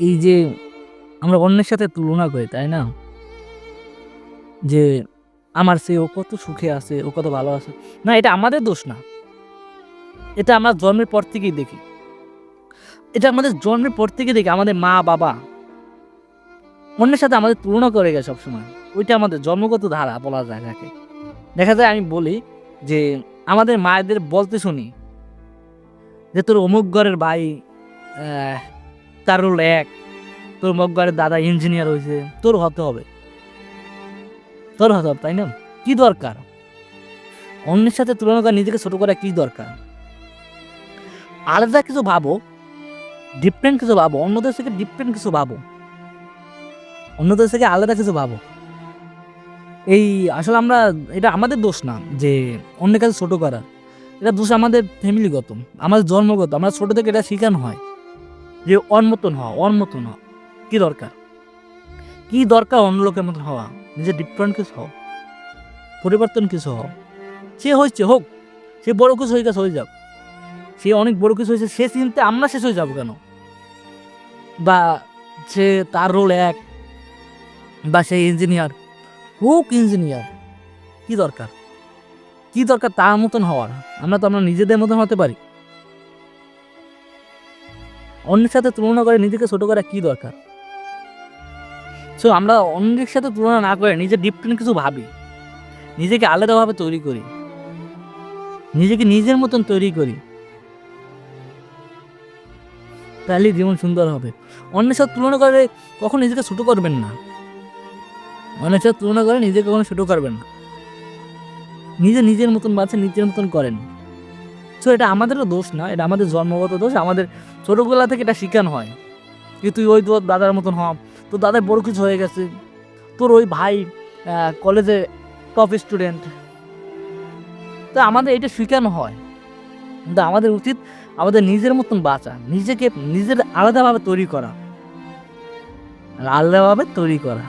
এই যে আমরা অন্যের সাথে তুলনা করি, তাই না? যে আমার সে ও কত সুখে আছে, ও কত ভালো আছে। না, এটা আমাদের দোষ না। এটা আমরা জন্মের পর থেকেই দেখি। এটা আমাদের জন্মের পর থেকে দেখি, আমাদের মা, বাবা অন্যের সাথে আমাদের তুলনা করে গেছে সবসময়। ওইটা আমাদের জন্মগত ধারা বলা যায় যাকে দেখা যায় আমি বলি যে আমাদের মায়েদের বলতে শুনি যে তোর অমুক ঘরের ভাই আহ, তার রোল এক। তোর অমুক দাদা ইঞ্জিনিয়ার হয়েছে তোর হতে হবে। তোর হতে হবে তাই না? কি দরকার? অন্যের সাথে তুলনা করে নিজেকে ছোট করা কি দরকার? আলাদা কিছু ভাবো ডিফারেন্ট কিছু ভাবো অন্যদের থেকে ডিফারেন্ট কিছু ভাবো। অন্যদের থেকে আলাদা কিছু ভাবো। এই আসলে আমরা এটা আমাদের দোষ না যে অন্যের কাছে ছোট করার। এটা দোষ আমাদের ফ্যামিলিগত আমাদের জন্মগত আমরা ছোট থেকে এটা শেখানো হয়। যে অন্মতন হওয়া অন্মতন হওয়া, কি দরকার? কি দরকার অন্য লোকের মতন হওয়া? নিজের ডিফারেন্ট কিছু হও, পরিবর্তন কিছু হও। সে হয়েছে হোক, সে বড় কিছু হয়ে গেছে, হয়ে যাক। সে অনেক বড় কিছু হয়েছে, সে চিনতে আমরা শেষ হয়ে যাব কেন? বা সে তার রোল এক, বা সে ইঞ্জিনিয়ার হোক ইঞ্জিনিয়ার কি দরকার? কি দরকার তার মতন হওয়ার? আমরা তো আমরা নিজেদের মতন হতে পারি। অন্যের সাথে তুলনা করে নিজেকে ছোটো করা কী দরকার? সো আমরা অন্যের সাথে তুলনা না করে নিজের ডিফারেন্ট কিছু ভাবি। নিজেকে আলাদাভাবে তৈরি করি। নিজেকে নিজের মতন তৈরি করি। তাহলে জীবন সুন্দর হবে। অন্যের সাথে তুলনা করে কখন নিজেকে ছোটো করবেন না। অন্যের সাথে তুলনা করে নিজেকে কখনো ছোটো করবেন না। নিজে নিজের মতন বাঁচে, নিজের মতন করেন। সো এটা আমাদেরও দোষ না, এটা আমাদের জন্মগত দোষ, আমাদের ছোটোবেলা থেকে এটা শেখানো হয় যে তুই ওই তোর দাদার মতন হ। তোর দাদার বড় কিছু হয়ে গেছে, তোর ওই ভাই কলেজে টপ স্টুডেন্ট তো আমাদের এটা শেখানো হয়। কিন্তু আমাদের উচিত আমাদের নিজের মতন বাঁচা, নিজেকে, নিজের আলাদাভাবে তৈরি করা। আলাদাভাবে তৈরি করা।